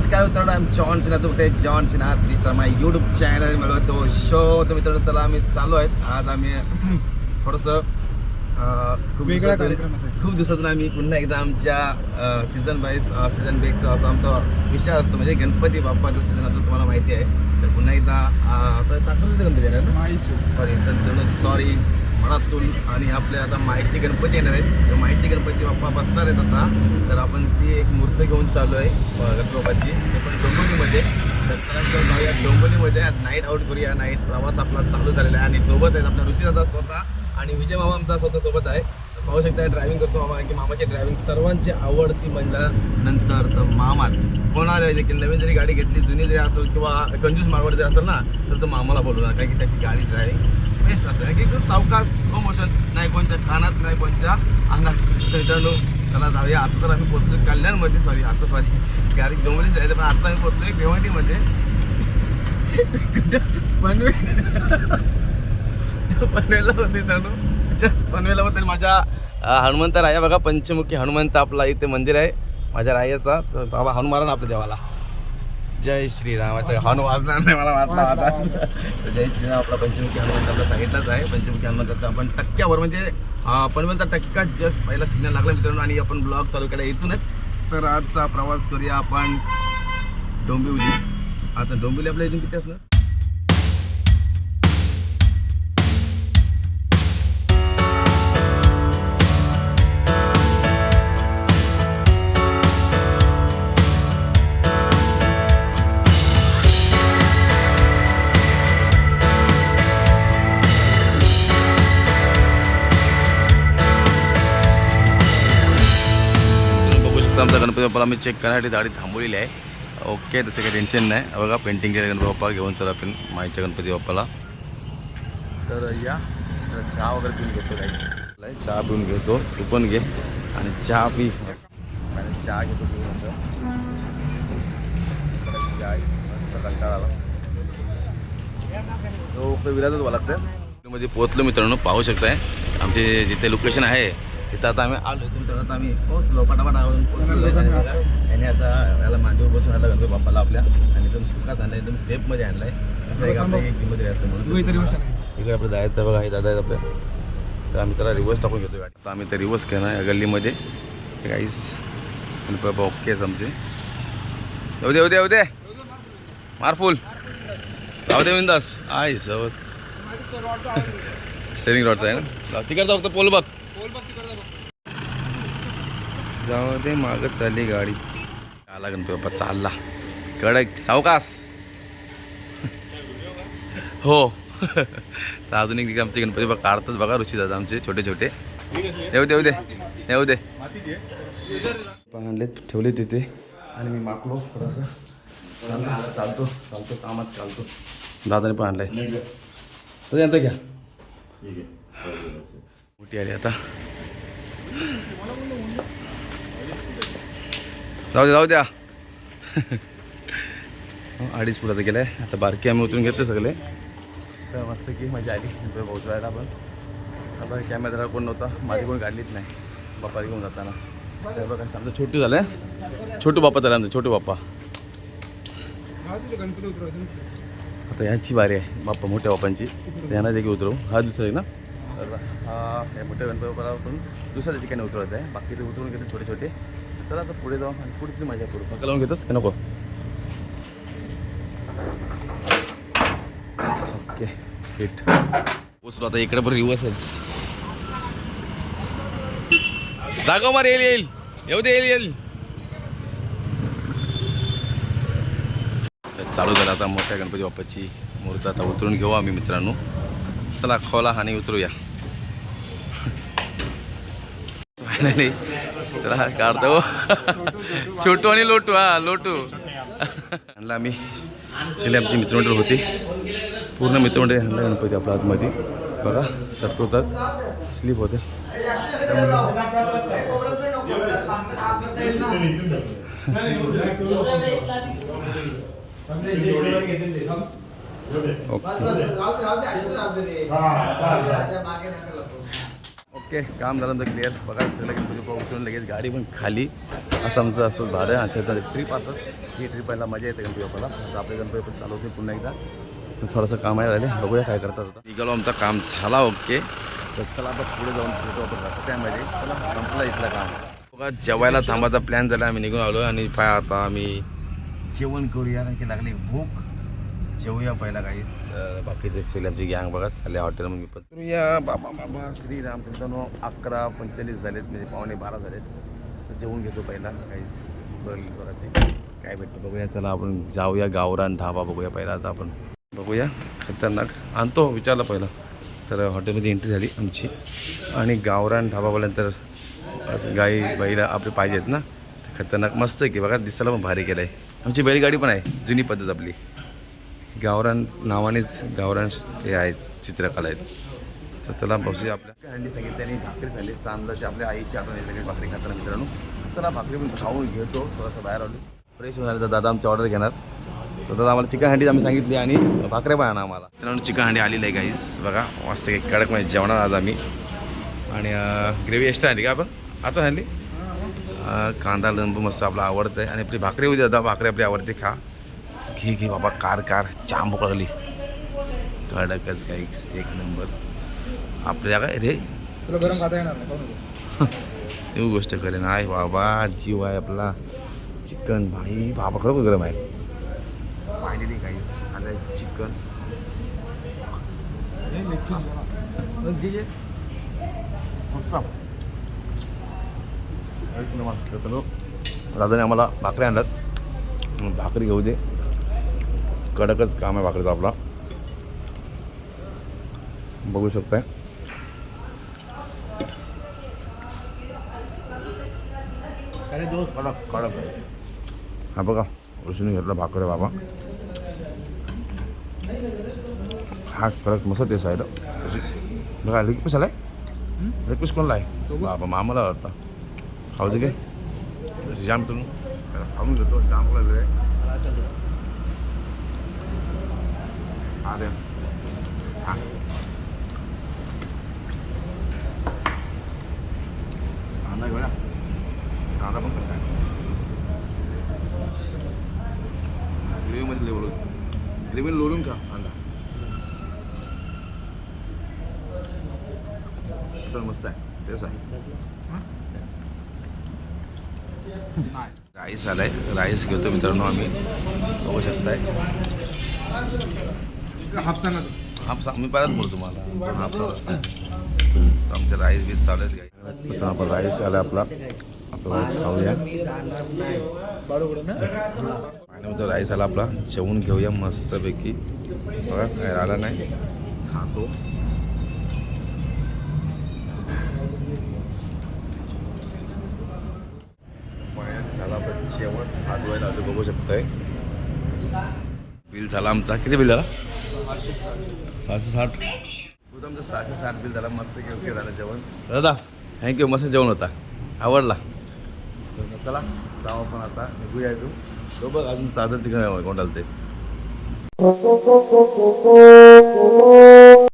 नमस्कार मित्रांनो I John Sinha तुमचे जॉन सिन्हा तर माझ्या यूट्यूब चॅनल मिळवतो शो तर मित्रांनो चला आम्ही चालू आहेत आज आम्ही थोडंसं खूप वेगळ्या कार्यक्रमासाठी. खूप दिवसातून आम्ही पुन्हा एकदा आमच्या सीझन वाईज सीझन बेगचा असा आमचा विषय असतो. म्हणजे गणपती बाप्पाचा सीझन असतो तुम्हाला माहिती आहे. तर पुन्हा एकदा दाखवलं ते गणपती सॉरी तर मनातून आणि आपले आता माईचे गणपती येणार आहेत. तर माईचे गणपती बाप्पा बसणार आहेत आता. तर आपण ती एक मूर्त घेऊन चालू आहे अं, ते पण डोंबोलीमध्ये तर चला तर जाऊया डोंबिवलीमध्ये. नाईट आउट करूया. नाईट प्रवास आपला चालू झालेला आहे आणि सोबत आहेत आपला ऋषीदादा स्वतः आणि विजय मामा आमचा स्वतः सोबत आहे. पाहू शकता ड्रायव्हिंग करतो मामा की मामाची ड्रायव्हिंग सर्वांची आवडती म्हणल्यानंतर तर मामाच. कोणाला की नवीन जरी गाडी घेतली जुनी जरी असेल किंवा कंजूस मारवाडी जरी असेल ना तर तो मामाला बोलवणार कारण की त्याची गाडी ड्रायव्हिंग बेस्ट असतं. कारण की तो सावकाश स्लो मोशन नाही कोणच्या कानात नाही कोणच्या अंगात. तर मित्रांनो चला जाऊया. आता तर आम्ही पोहोचतो कल्याणमध्ये. सॉरी आता सॉरी गाडी डोंबरीच जायचं पण आता आम्ही पोहोचतोय भिवंडीमध्ये. पनवे पनवेला होते जाणू जस्ट पनवेला होते माझ्या हनुमंत राया. बघा पंचमुखी हनुमंत आपला इथे मंदिर आहे. माझ्या रायाचा. तर बाबा हनुमान आपल्या देवाला. जय श्रीराम. आता हनु वाजणार नाही मला वाटलं आता. जय श्रीराम आपला पंचमुखी हनुमंत आपला सांगितलाच आहे. पंचमुखी हनुमंताचा आपण टक्क्यावर म्हणजे आपण पनवेलचा टक्का जस्ट पहिला सिग्नल लागला मित्रांनो आणि आपण ब्लॉग चालू केला इथूनच. तर आजचा प्रवास करूया आपण डोंबिवली. आता डोंबिवली आपल्या इथून किती असणार? तुम्ही आमचा गणपती बाप्पाला. आम्ही चेक करण्यासाठी गाडी थांबवलेली आहे. ओके तसं काही टेन्शन नाही. बघा पेंटिंग केलं गणपती बाप्पा. घेऊन चला आपण माईच्या गणपती बाप्पाला. तर या चहा वगैरे पिऊन घेतो काही चहा पिऊन घेतो. तू पण घे. आणि चहा पी. आणि चहा घेतो चहा कंटाळा आला. तो विराजच मला लागतं मध्ये पोहोचलो मित्रांनो पाहू शकताय. आमचे जिथे लोकेशन आहे तिथं आता आम्ही आलो तुम्ही तर आता आम्ही पोहोचलो पटापट पोहोचलो आणि आता याला मांडीवर बसून आला गणपती बाप्पाला आपल्या. आणि एकदम सुखात आणलं एकदम सेफमध्ये आणलं आहे असं एक आपल्या एक किंमत यायचं म्हणून. तरी इकडे आपलं जायचं बघा हे दादा आहेत आपल्या. तर आम्ही त्याला रिवर्स टाकून घेतो गाडी. आता आम्ही ते रिवर्स केलं या गल्लीमध्ये. काहीच गणपती बाप्पा ओकेच आमचे. येऊ दे येऊ दे येऊ दे. मार फुल राहू दे विंदास आहे सवत. सेविंग रॉडचा आहे. ना? तिकडे जाऊ फक्त पोल बघ. जाऊ दे माग चालली गाडी. आला गणपती बाप्पा चालला. कडक सावकास हो. तर अजून एक आमचे गणपती बाप्पा काढतात बघा ऋषी दादा आमचे छोटे छोटे. येऊ दे येऊ दे येऊ दे. आणले ठेवले तिथे आणि मी मागलो थोडंसं. चालतो चालतो कामात चालतो. दादाने पण आणलाय. तर यांचं घ्या. मोठी आली आता. जाऊ द्या जाऊ द्या. हो, अडीच फुटाचं गेलं आहे आता बारकी आम्ही उतरून घेतले सगळे. तर मस्त की मजा आली. इथे पोहोचवायला पण. आता कॅमेरा कोण नव्हता. माझी कोण काढलीच नाही. बाप्पा घेऊन जाताना. तर बघा आमचं छोटू झालं आहे छोटू बाप्पा झाला आमचं छोटू बाप्पा आता ह्याची बारी आहे. बाप्पा मोठ्या बाप्पांची यांना देखील उतरवू. हा दिसतो आहे ना? तर हे मोठ्या गणपती दुसऱ्या ठिकाणी उतरवत आहे. बाकीचे उतरून घेतो छोटे छोटे. चला आता पुढे जाऊ आणि पुढची मजा करू. पक्का लावून घेतोच नको. Okay fit. पोचलो आता इकडे पण रिवर्स आहे दाखव मार येईल येईल. येऊ दे येईल येईल. तर चालू झालं आता मोठ्या गणपती बाप्पाची मूर्त आता उतरून घेऊ आम्ही मित्रांनो. चला खोला आणि उतरूया. फायनली चला काढतो छोटू आणि लोटू हा लोटू. आणला आम्ही. सगळे आमची मित्रमंडळ होती. पूर्ण मित्रमंडळी आणलं गणपती आपल्या आतमध्ये. बघा सरकवतात. स्लीप होते. ओके ओके काम झालं तर क्लिअर बघा सगळं गणपती बाप्पा उतरून लगेच गाडी पण खाली. असं आमचं असंच भाडं असं ट्रिप असं ही ट्रिप यायला मजा येते गणपती बाप्पाला. आता आपले गणपती पण चालवते पुन्हा एकदा. तर थोडंसं काम आहे राहिले. बघूया काय करतात आता. निघालो आमचा काम झाला ओके. तर चला आता पुढे जाऊन फोटो आपण. त्यामध्ये चला संपला इथलं काम. बघा जेवायला थांबायचा प्लॅन झाला. आम्ही निघून आलो आणि पाय आता आम्ही जेवण करूया. कारण की लागली भूक. जेवूया पहिला काही बाकीचे सेल आमची गँग बघा चालले हॉटेलमध्ये मी पण. करूया बाबा बाबा श्रीराम मित्रांनो अकरा पंचेचाळीस झालेत म्हणजे पावणे बारा झालेत. तर जेवून घेतो पहिला काहीच बरं जोराची. काय भेटतं बघूया चला आपण जाऊया गावरान ढाबा बघूया पहिला आता आपण बघूया. खतरनाक. आणतो विचारलं पहिला. तर हॉटेलमध्ये एंट्री झाली आमची. आणि गावरान ढाबा बोलल्यानंतर गाई बैला आपले पाहिजेत ना. तर खतरनाक. मस्त आहे की बघा दिसायला पण भारी केलं आहे आमची बैलगाडी पण आहे जुनी पद्धत आपली. गावरान नावानेच गावरान हे आहेत चित्रकला आहेत. तर चला बसूया आपल्या. हंडी सांगितली आणि भाकरी झाली तांदळाची आपल्या आईची आपण सगळी भाकरी खाताना मित्रांनो. चला भाकरी पण खाऊन घेतो. थोडंसं बाहेर आलो. फ्रेश होणार तर दादा आमची ऑर्डर घेणार. तर दादा आम्हाला चिकन हंडी आम्ही सांगितली आणि भाकऱ्या पण आणा आम्हाला. मित्रांनो चिकन हंडी आलेली आहे गाईस बघा मस्त काही कडक म्हणजे जेवणार आज आम्ही. आणि ग्रेव्ही एक्स्ट्रा आणली का आपण? आता आणली? अं, कांदा लिंबू मस्त आपला आवडतं आहे आणि आपली भाकरी होती दादा भाकरी आपली आवडते खा. घे घे बाबा कार कार. चांबू लागली कडकच काही एक नंबर. आपल्या काय रे? तुला गरम खाता येणार नाही खाऊ नको. ही गोष्ट करेन आहे बाबा जीव आहे आपला. चिकन भाई. बाबा खरोखर गरम आहे. फायनली काहीच आलं चिकन. ना. दादाने आम्हाला भाकरी आणल्यात. भाकरी घेऊ दे. कडकच काम आहे भाकरीचं आपला. बघू शकताय. कडक कडक हा बघा ऋषीने घेतला भाकर आहे बाबा. हा कडक मस्त टेस्ट आहे बघा लेग पीस आलाय? लेग पीस कोणला आहे? बाबा मामाला वाटतं खाऊ दे गे. जाम तुम्ही. खाऊन घेतो. जाम लागले अरे हा. कांदा घेऊया कांदा पण करताय. ग्रेव्हीमध्ये लोळून ग्रेव्ही लोळून का? कांदा तर मस्त आहे. तेच आहे. राईस आलाय. राईस घेतो मित्रांनो आम्ही. बघू शकताय. हापसा सांग मी परत बोलतो तुम्हाला. हाफ तर आमचे राईस बीस चालू आहेत काही. आपण राईस आला आपला. आपला राईस खाऊया. पाण्यामध्ये राईस आला आपला. जेवून घेऊया मस्तपैकी. बघा काय आला नाही. खातो. पाण्यात झाला आपण जेवण. हात धुवायला आलो बघू शकतोय. बिल झाला आमचा. किती बिल झाला? सहाशे साठ. होतं आमचं सहाशे साठ बिल झाला मस्त की ओके झालं जेवण. दादा थँक्यू मस्त जेवण होता. आवडला? चला जाऊ आपण आता निघूया इथून. तो बघ अजून चादर तिकडे कोणाला ते